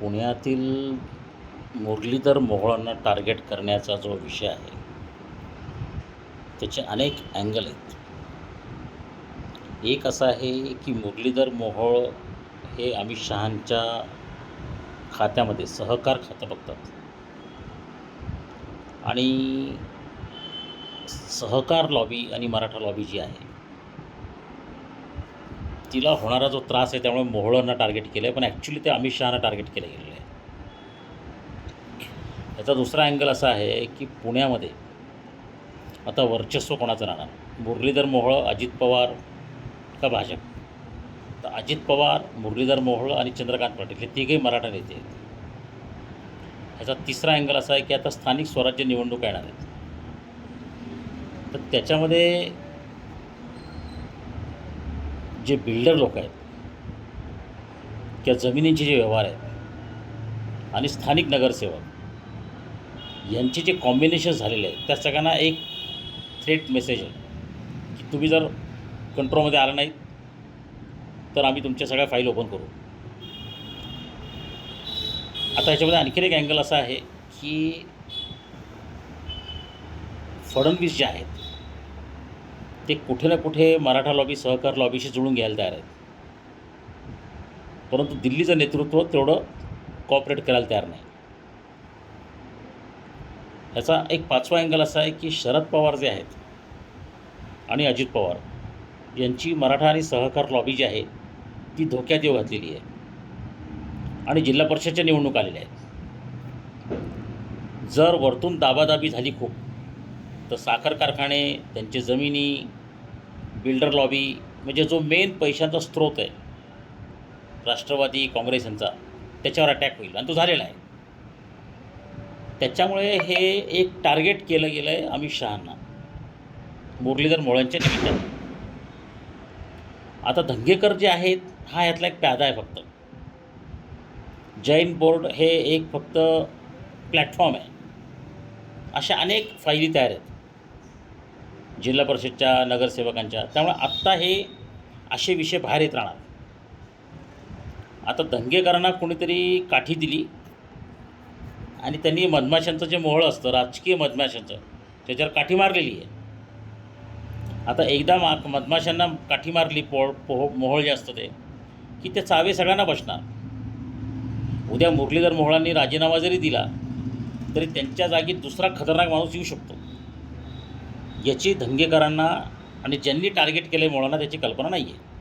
पुण्यातील मुरलीधर मोहोळांना टार्गेट करण्याचा जो विषय आहे त्याचे अनेक अँगल आहेत. एक असं आहे की मुरलीधर मोहोळ हे अमित शहांच्या खात्यामध्ये सहकार खातं बघतात. आणि सहकार लॉबी आणि मराठा लॉबी जी आहे तिला होणारा जो त्रास आहे त्यामुळे मोहळांना टार्गेट केलं आहे पण ॲक्च्युली ते अमित शहाना टार्गेट केलं गेलेलं आहे. याचा दुसरा अँगल असा आहे की पुण्यामध्ये आता वर्चस्व कोणाचं राहणार? मुरलीधर मोहोळ अजित पवार का भाजप? तर अजित पवार मुरलीधर मोहोळ आणि चंद्रकांत पाटील हे तिघे मराठा नेते आहेत. ह्याचा तिसरा अँगल असा आहे की आता स्थानिक स्वराज्य निवडणूक येणार आहेत. तर त्याच्यामध्ये जे बिल्डर लोक आहेत किंवा जमिनींचे जे व्यवहार आहेत आणि स्थानिक नगरसेवक यांचे जे कॉम्बिनेशन झालेले आहेत त्या सगळ्यांना एक थ्रेट मेसेज आहे की तुम्ही जर कंट्रोलमध्ये आला नाहीत तर आम्ही तुमच्या सगळ्या फाईल ओपन करू. आता याच्यामध्ये आणखीन एक अँगल असा आहे की फडणवीस जे आहेत ते कुठे ना कुठे मराठा लॉबी सहकार लॉबीशी जुळून घ्यायला तयार आहेत. परंतु दिल्लीचं नेतृत्व तेवढं कॉपरेट करायला तयार नाही. ह्याचा एक पाचवा अँगल असा आहे की शरद पवार जे आहेत आणि अजित पवार यांची मराठा आणि सहकार लॉबी जी आहे ती धोक्यात येऊ घातलेली आहे. आणि जिल्हा परिषदच्या निवडणूक आलेल्या आहेत. जर वरतून दाबादाबी झाली खूप तर साखर कारखाने त्यांचे जमिनी बिल्डर लॉबी म्हणजे जो मेन पैशांचा स्रोत आहे राष्ट्रवादी काँग्रेस यांचा त्याच्यावर अटॅक होईल. आणि तो झालेला आहे. त्याच्यामुळे हे एक टार्गेट केलं गेलं आहे अमित शहांना. मुरलीधर मोळ्यांच्या निमित्तानं आता धंगेकर जे आहेत हा यातला एक प्यादा आहे फक्त. जैन बोर्ड हे एक फक्त प्लॅटफॉर्म आहे. अशा अनेक फायली तयार आहेत. जिल्हा परिषदच्या नगरसेवकांच्या. त्यामुळे आत्ता हे असे विषय बाहेर येत राहणार. आता दंगेकरांना कोणीतरी काठी दिली. आणि त्यांनी मधमाशांचं जे मोहळ असतं राजकीय मधमाशांचं त्याच्यावर काठी मारलेली आहे. आता एकदा मा मधमाशांना काठी मारली पोळ पोह मोहळ जे असतं ते की ते चावे सगळ्यांना बसणार. उद्या मुरलीधर मोहळांनी राजीनामा जरी दिला तरी त्यांच्या जागी दुसरा खतरनाक माणूस येऊ शकतो. याची धंगेकरांना आणि ज्यांनी टार्गेट केलं आहे त्याची कल्पना नाही आहे